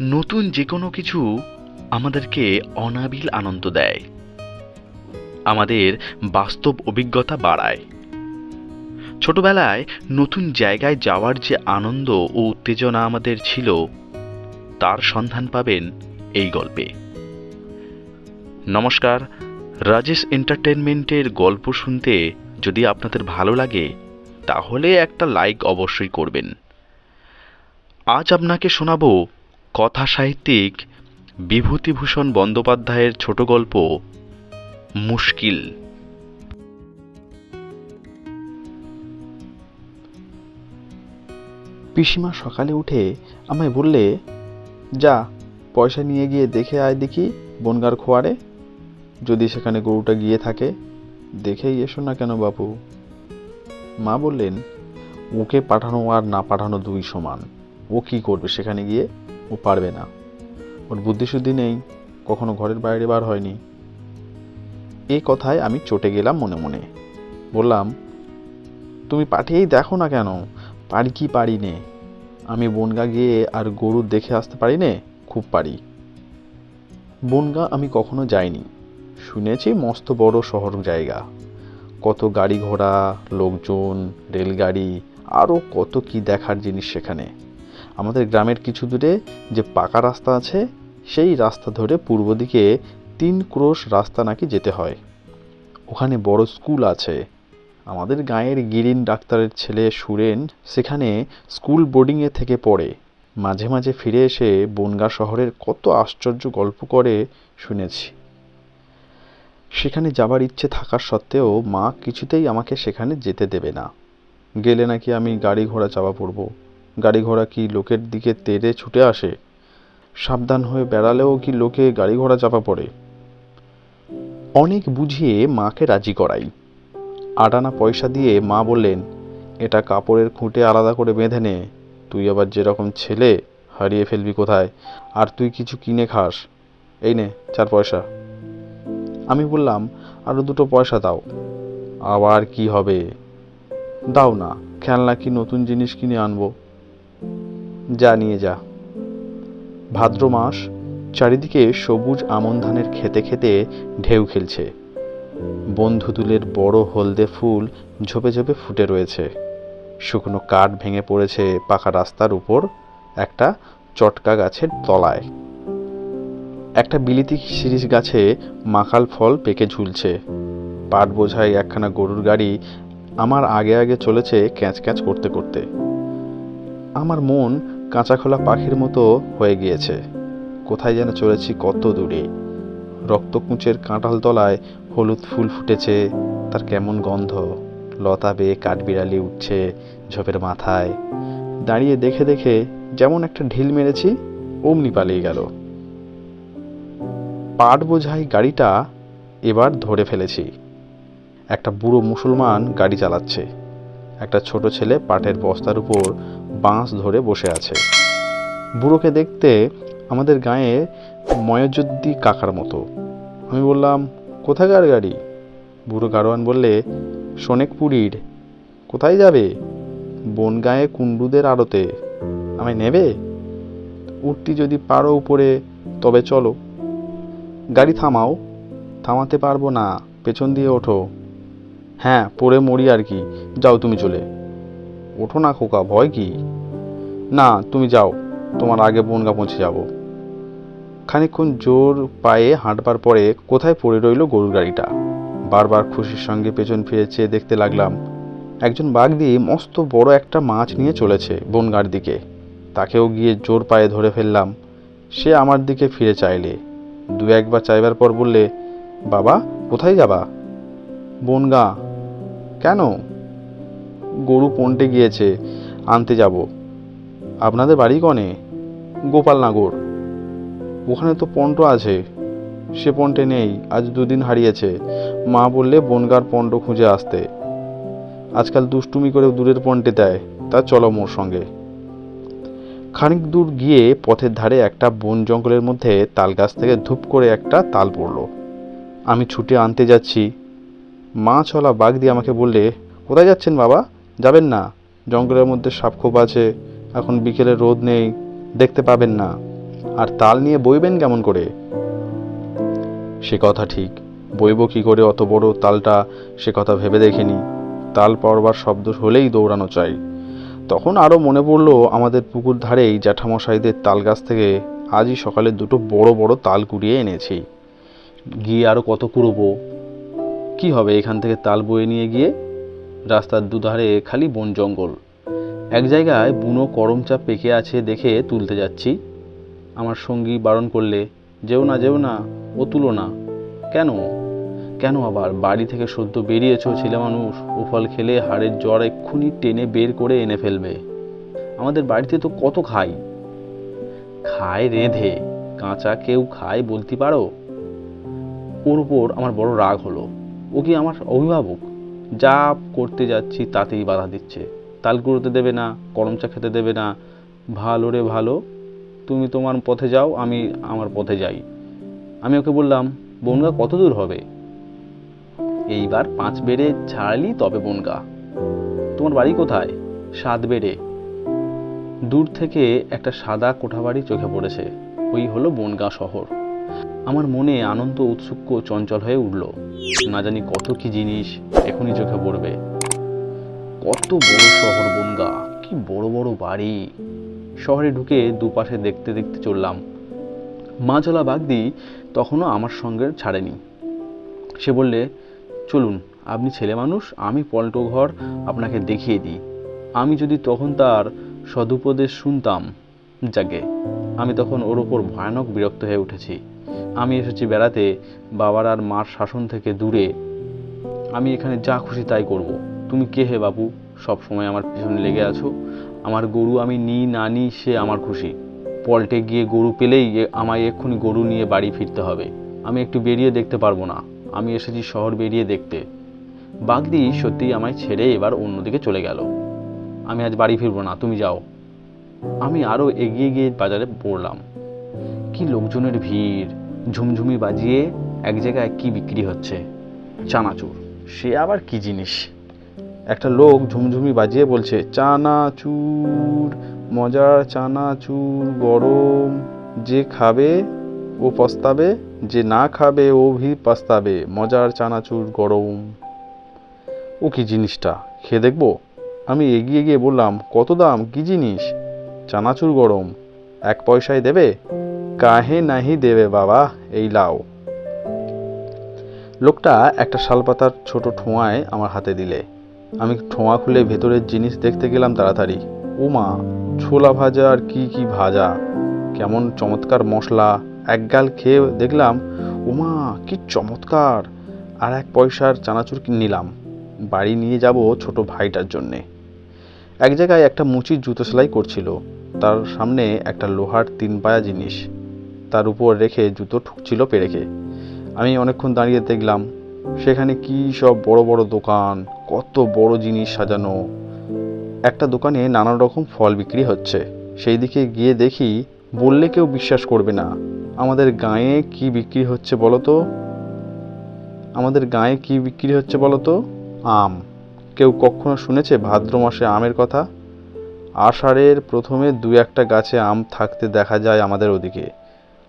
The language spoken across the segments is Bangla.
নতুন যে কোনো কিছু আমাদেরকে অনাবিল আনন্দ দেয়। আমাদের বাস্তব অভিজ্ঞতা বাড়ায়। ছোটবেলায় নতুন জায়গায় যাওয়ার যে আনন্দ ও উত্তেজনা আমাদের ছিল, তার সন্ধান পাবেন এই গল্পে। নমস্কার, রাজেশ এন্টারটেনমেন্টের গল্প শুনতে যদি আপনাদের ভালো লাগে, তাহলে একটা লাইক অবশ্যই করবেন। আজ আপনাকে শোনাবো কথা সাহিত্যিক বিভূতিভূষণ বন্দ্যোপাধ্যায়ের ছোট গল্প মুশকিল। পিসিমা সকালে উঠে আমায় বললে, যা, পয়সা নিয়ে গিয়ে দেখে আয় দেখি বনগার খোয়ারে। যদি সেখানে গরুটা গিয়ে থাকে, দেখেই এসো না কেন বাবু মা বললেন, ওকে পাঠানো আর না পাঠানো দুই সমান। ও কি করবে সেখানে গিয়ে? ও পারবে না। ওর বুদ্ধিশুদ্ধি নেই, কখনো ঘরের বাইরে বার হয়নি। এই কথায় আমি চটে গেলাম মনে মনে। বললাম, তুমি পাঠিয়েই দেখো না কেন? পারি কি পারি নে? আমি বনগা গিয়ে আর গরু দেখে আসতে পারি নে? খুব পারি। বনগা আমি কখনো যাইনি। শুনেছি মস্ত বড় শহর জায়গা। কত গাড়ি ঘোড়া, লোকজন, রেলগাড়ি আরও কত কি দেখার জিনিস সেখানে। আমাদের গ্রামের কিছু দূরে যে পাকা রাস্তা আছে, সেই রাস্তা ধরে পূর্ব দিকে তিন ক্রোশ রাস্তা নাকি যেতে হয়। ওখানে বড় স্কুল আছে। আমাদের গাঁয়ের গিরিন ডাক্তারের ছেলে সুরেন সেখানে স্কুল বোর্ডিংয়ে থেকে পড়ে। মাঝে মাঝে ফিরে এসে বনগা শহরের কত আশ্চর্য গল্প করে শুনেছি। সেখানে যাবার ইচ্ছে থাকার সত্ত্বেও মা কিছুতেই আমাকে সেখানে যেতে দেবে না। গেলে নাকি আমি গাড়ি ঘোড়া চাপা পড়ব। গাড়ি ঘোড়া কি লোকের দিকে তেড়ে ছুটে আসে? সাবধান হয়ে বেড়ালেও কি লোকে গাড়ি ঘোড়া চাপা পড়ে? অনেক বুঝিয়ে মাকে রাজি করাই। আটানা পয়সা দিয়ে মা বললেন, এটা কাপড়ের খুঁটে আলাদা করে বেঁধে নে। তুই আবার যেরকম ছেলে, হারিয়ে ফেলবি কোথায়? আর তুই কিছু কিনে খাস। এই নে, চার পয়সা। আমি বললাম আরও দুটো পয়সা দাও। আবার কি হবে? দাও না, খেলনা কি নতুন জিনিস কিনে আনব? যা নিয়ে যা। ভাদ্র মাস চারিদিকে সবুজ আমন ধানের খেতে খেতে ঢেউ খেলছে। বন্ধুদুলের বড় হলদে ফুল ঝোপে ঝোপে ফুটে রয়েছে। শুকনো কাঠ ভেঙে পড়েছে পাকা রাস্তার উপর একটা চটকা গাছের তলায়। একটা বিলিতি শিরিষ গাছে মাখাল ফল পেকে ঝুলছে। পাট বোঝাই একখানা গরুর গাড়ি আমার আগে আগে চলেছে ক্যাঁচ ক্যাঁচ করতে করতে। আমার মন কাঁচা খোলা পাখির মতো হয়ে গিয়েছে। কোথায় যেন চলেছি কত দূরে। রক্তকুঁচের কাঁঠাল তলায় হলুদ ফুল ফুটেছে, তার কেমন গন্ধ। লতা বেয়ে কাঠবিড়ালি উঠছে ঝোপের মাথায়। দাঁড়িয়ে দেখে দেখে যেমন একটা ঢিল মেরেছি, অমনি পালিয়ে গেল। পাট বোঝাই গাড়িটা এবার ধরে ফেলেছি। একটা বুড়ো মুসলমান গাড়ি চালাচ্ছে। একটা ছোট ছেলে পাটের বস্তার উপর বাঁশ ধরে বসে আছে। বুড়োকে দেখতে আমাদের গায়ে ময়জুদ্দি কাকার মতো। আমি বললাম, কোথাকার গাড়ি? বুড়ো গারোয়ান বললে শোনেকপুরীর কোথায় যাবে? বনগাঁয়ে কুণ্ডুদের আড়তে। আমায় নেবে? উঠতি যদি পারো উপরে, তবে চলো। গাড়ি থামাও। থামাতে পারব না। পেছন দিয়ে ওঠো। হ্যাঁ পড়ে মরি আর কি। যাও তুমি চলে। ওঠো না খোকা, ভয় কি? না, তুমি যাও, তোমার আগে বনগা পৌঁছে যাব। খানিকক্ষণ জোর পায়ে হাঁটবার পরে কোথায় পড়ে রইল গরুর গাড়িটা? বারবার খুশির সঙ্গে পেছন ফিরে চেয়ে দেখতে লাগলাম, একজন বাগদি মস্ত বড় একটা মাছ নিয়ে চলেছে বনগার দিকে। তাকেও গিয়ে জোর পায়ে ধরে ফেললাম, সে আমার দিকে ফিরে চাইলে। দু একবার চাইবার পর বললে, বাবা, কোথায় যাবা? বনগা। কেন? গরু পন্টে গিয়েছে, আনতে যাব। আপনাদের বাড়ি কনে? গোপালনগর। ওখানে তো পন্ট আছে, সে পন্টে নেই, আজ দুদিন হারিয়েছে। মা বললে বনগার পন্ট খুঁজে আসতে। আজকাল দুষ্টুমি করে দূরের পন্টে দেয়, তা চলো মোর সঙ্গে। খানিক দূর গিয়ে পথের ধারে একটা বন জঙ্গলের মধ্যে তাল গাছ থেকে ধূপ করে একটা তাল পড়ল। আমি ছুটে আনতে যাচ্ছি। মা চলা বাঘ দিয়ে আমাকে বললে, কোথায় যাচ্ছেন বাবা? যাবেন না। জঙ্গলের মধ্যে সাপ খোপ আছে, এখন বিকেলে রোদ নেই, দেখতে পাবেন না। আর তাল নিয়ে বইবেন কেমন করে? সে কথা ঠিক। বইব কি করে অত বড় তালটা? সে কথা ভেবে দেখিনি। তাল পড়বার শব্দ হলেই দৌড়ানো চাই। তখন আরও মনে পড়ল আমাদের পুকুর ধারেই জ্যাঠামশাইদের তাল গাছ থেকে আজই সকালে দুটো বড় বড় তাল কুড়িয়ে এনেছি। গিয়ে আরও কত কুড়বো? কি হবে এখান থেকে তাল বয়ে নিয়ে গিয়ে? রাস্তার দুধারে খালি বন জঙ্গল। এক জায়গায় বুনো করমচা পেকে আছে দেখে তুলতে যাচ্ছি। আমার সঙ্গী বারণ করলে, যেও না যেও না, ও তুলো না। কেন? কেন আবার? বাড়ি থেকে সদ্য বেরিয়েছো, ছেলে মানুষ। ও ফল খেলে হাড়ের জ্বর এক্ষুনি টেনে বের করে এনে ফেলবে। আমাদের বাড়িতে তো কত খাই? খায় রেঁধে। কাঁচা কেউ খায় বলতে পারো? ওর উপর আমার বড় রাগ হলো। ও কি আমার অভিভাবক? যা করতে যাচ্ছি তাতেই বাধা দিচ্ছে। তাল কুড়োতে দেবে না করমচা খেতে দেবে না। ভালো রে ভালো, তুমি তোমার পথে যাও, আমি আমার পথে যাই। আমি ওকে বললাম, বনগা কত দূর হবে? এইবার পাঁচ বেড়ে ছাড়লি তবে বনগা। তোমার বাড়ি কোথায়? সাত বেড়ে। দূর থেকে একটা সাদা কোঠাবাড়ি চোখে পড়েছে। ওই হলো বনগা শহর। আমার মনে আনন্দ, উৎসুক্য, চঞ্চল হয়ে উঠল। না জানি কত কি জিনিস এখনই চোখে পড়বে। কত বড় শহর বনগা, কি বড় বড় বাড়ি। শহরে ঢুকে দুপাশে দেখতে দেখতে চললাম। মাঝলা বাগদি তখনও আমার সঙ্গে ছাড়েনি। সে বললে, চলুন, আপনি ছেলে মানুষ, আমি পল্টো ঘর আপনাকে দেখিয়ে দিই। আমি যদি তখন তার সদুপদেশ শুনতাম যাকে আমি তখন ওর ওপর ভয়ানক বিরক্ত হয়ে উঠেছি। আমি এসেছি বেড়াতে, বাবার আর মার শাসন থেকে দূরে। আমি এখানে যা খুশি তাই করব। তুমি কে হে বাবু সব সময় আমার পিছনে লেগে আছো। আমার গরু আমি নিই না নিই সে আমার খুশি। পল্টে গিয়ে গরু পেলেই আমায় এক্ষুনি গরু নিয়ে বাড়ি ফিরতে হবে। আমি একটু বেরিয়ে দেখতে পারব না। আমি এসেছি শহর বেরিয়ে দেখতে। বাগদি সত্যিই আমায় ছেড়ে এবার অন্যদিকে চলে গেল। আমি আজ বাড়ি ফিরবো না, তুমি যাও। আমি আরও এগিয়ে গিয়ে বাজারে পড়লাম। কি লোকজনের ভিড় ঝুমঝুমি বাজিয়ে এক জায়গায় কি বিক্রি হচ্ছে? চানাচুর। সে আবার কি জিনিস? একটা লোক ঝুমঝুমি বাজিয়ে বলছে, চানাচুর, মজার চানাচুর, গরম, যে খাবে ও পস্তাবে, যে না খাবে ও ভি পস্তাবে, মজার চানাচুর, গরম। ও কি জিনিসটা? খেয়ে দেখব? আমি এগিয়ে গিয়ে বললাম, কত দাম? কি জিনিস? চানাচুর গরম। এক পয়সায় দেবে? কাহে নাহি দেবে বাবা, এই লাও। লোকটা একটা শালপাতার ছোট ঠোঁয়ায় আমার হাতে দিলে। আমি ঠোঁয়া খুলে ভেতরের জিনিস দেখতে গেলাম তাড়াতাড়ি। উমা, ছোলা ভাজা আর কি কি ভাজা? কেমন চমৎকার মশলা। একগাল খেয়ে দেখলাম, উমা, কি চমৎকার। আর এক পয়সার চানাচুর নিলাম। বাড়ি নিয়ে যাব ছোট ভাইটার জন্যে। এক জায়গায় একটা মুচির জুতো সেলাই করছিল। তার সামনে একটা লোহার তিন পায়া জিনিস। তার উপর রেখে জুতো ঠুকছিল পেরেকে। আমি অনেকক্ষণ দাঁড়িয়ে দেখলাম, সেখানে কি সব বড় বড় দোকান, কত বড় জিনিস সাজানো। একটা দোকানে নানা রকম ফল বিক্রি হচ্ছে। সেই দিকে গিয়ে দেখি, বললে কেউ বিশ্বাস করবে না। আমাদের গায়ে কি বিক্রি হচ্ছে বলো তো? আমাদের গায়ে কি বিক্রি হচ্ছে বলো তো? আম। কেউ কখনো শুনেছে ভাদ্র মাসে আমের কথা? আষাঢ়ের প্রথমে দু একটা গাছে আম থাকতে দেখা যায় আমাদের ওদিকে।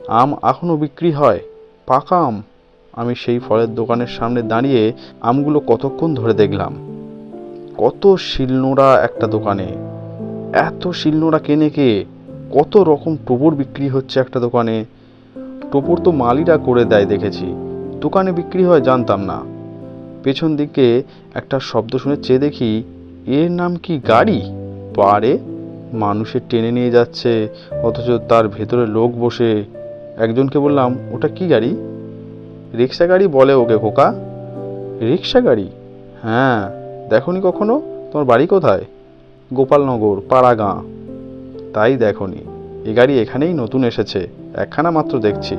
আম এখনও বিক্রি হয়। পাকা আম। আমি সেই ফলের দোকানের সামনে দাঁড়িয়ে আমগুলো কতক্ষণ ধরে দেখলাম। কত শিলনোড়া একটা দোকানে। এত শিলনোড়া কেনে কে? কত রকম টোপর বিক্রি হচ্ছে একটা দোকানে। টোপর তো মালিরা করে দেয় দেখেছি। দোকানে বিক্রি হয় জানতাম না। পেছন দিকে একটা শব্দ শুনে চেয়ে দেখি, এর নাম কি গাড়ি? পারে। মানুষের টেনে নিয়ে যাচ্ছে, অথচ তার ভেতরে লোক বসে। একজনকে বললাম, ওটা কি গাড়ি? রিক্সা গাড়ি বলে ওকে, খোকা। রিক্সা গাড়ি? হ্যাঁ দেখনি কখনো? তোমার বাড়ি কোথায়? গোপালনগর, পাড়াগাঁ। তাই দেখনি। এ গাড়ি এখানেই নতুন এসেছে, একখানা মাত্র দেখছি।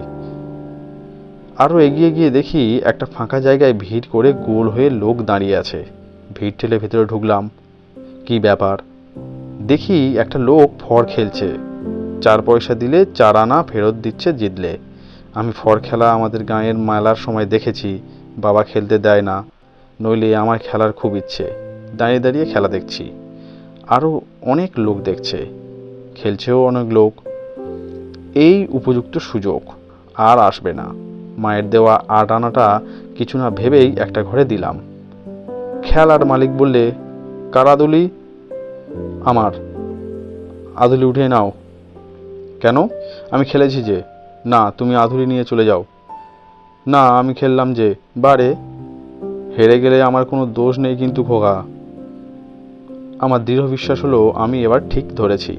আরও এগিয়ে গিয়ে দেখি একটা ফাঁকা জায়গায় ভিড় করে গোল হয়ে লোক দাঁড়িয়ে আছে। ভিড় ঠেলে ভেতরে ঢুকলাম। কি ব্যাপার? দেখি একটা লোক ফর খেলছে। চার পয়সা দিলে চার আনা ফেরত দিচ্ছে জিতলে। আমি ফর খেলা আমাদের গাঁয়ের মেলার সময় দেখেছি, বাবা খেলতে দেয় না, নইলে আমার খেলার খুব ইচ্ছে। দাঁড়িয়ে দাঁড়িয়ে খেলা দেখছি। আরও অনেক লোক দেখছে, খেলছেও অনেক লোক। এই উপযুক্ত সুযোগ আর আসবে না। মায়ের দেওয়া আট আনাটা কিছু না ভেবেই একটা ঘরে দিলাম। খেলার মালিক বললে, কার আদুলি? আমার। আদুলি উঠিয়ে নাও। কেন? আমি খেলেছি যে। না, তুমি আধুলি নিয়ে চলে যাও। না, আমি খেললাম যে। বারে হেরে গেলে আমার কোনো দোষ নেই কিন্তু খোকা। আমার দৃঢ় বিশ্বাস হলো, আমি এবার ঠিক ধরেছি।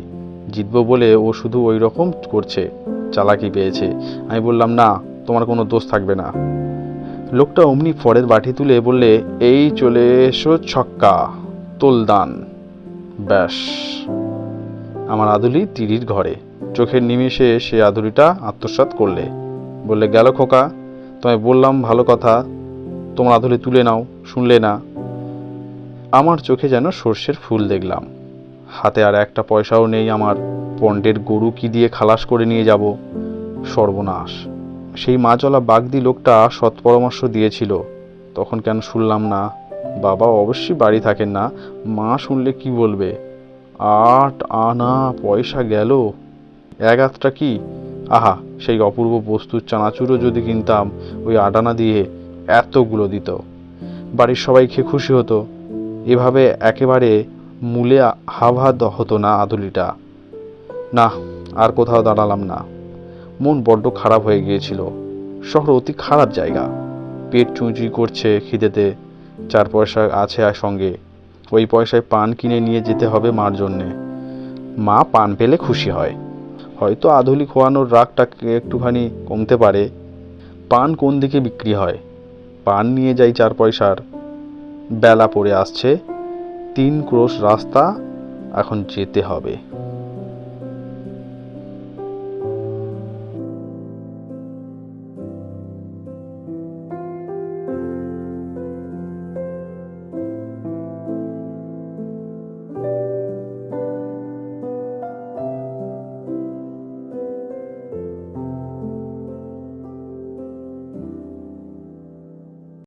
জিতবো বলে ও শুধু ওই রকম করছে, চালাকি পেয়েছে। আমি বললাম, না, তোমার কোনো দোষ থাকবে না। লোকটা অমনি ফরের বাটি তুলে বললে, এই চলে এসো ছক্কা, তোলদান। ব্যাস। আমার আদুলি তিরির ঘরে। চোখের নিমেষে সে আদুলিটা আত্মসাৎ করলে। বললে, গেল খোকা, তোমায় বললাম ভালো কথা। তোমার আদুলি তুলে নাও, শুনলে না। আমার চোখে যেন সর্ষের ফুল দেখলাম। হাতে আর একটা পয়সাও নেই আমার। পণ্ডের গরু কি দিয়ে খালাস করে নিয়ে যাব? সর্বনাশ। সেই মাচলা বাগদি লোকটা সৎ পরামর্শ দিয়েছিল। তখন কেন শুনলাম না? বাবা অবশ্যই বাড়ি থাকেন না। মা শুনলে কি বলবে? আট আনা পয়সা গেল। এক আধটা কি? আহা, সেই অপূর্ব বস্তুর চানাচুরও যদি কিনতাম, ওই আডানা দিয়ে এতগুলো দিত। বাড়ির সবাই খেয়ে খুশি হতো। এভাবে একেবারে মূলে হাভাদ হতো না আদুলিটা। না, আর কোথাও দাঁড়ালাম না। মন বড্ড খারাপ হয়ে গিয়েছিল। শহর অতি খারাপ জায়গা। পেট চুঁচি করছে খিদেতে। চার পয়সা আছে আর সঙ্গে। ওই পয়সায় পান কিনে নিয়ে যেতে হবে মার জন্যে। মা পান পেলে খুশি হয়। হয়তো আধুলি খোয়ানোর রাগটা একটুখানি কমতে পারে। পান কোন দিকে বিক্রি হয়? পান নিয়ে যাই চার পয়সার। বেলা পড়ে আসছে। তিন ক্রোশ রাস্তা এখন যেতে হবে।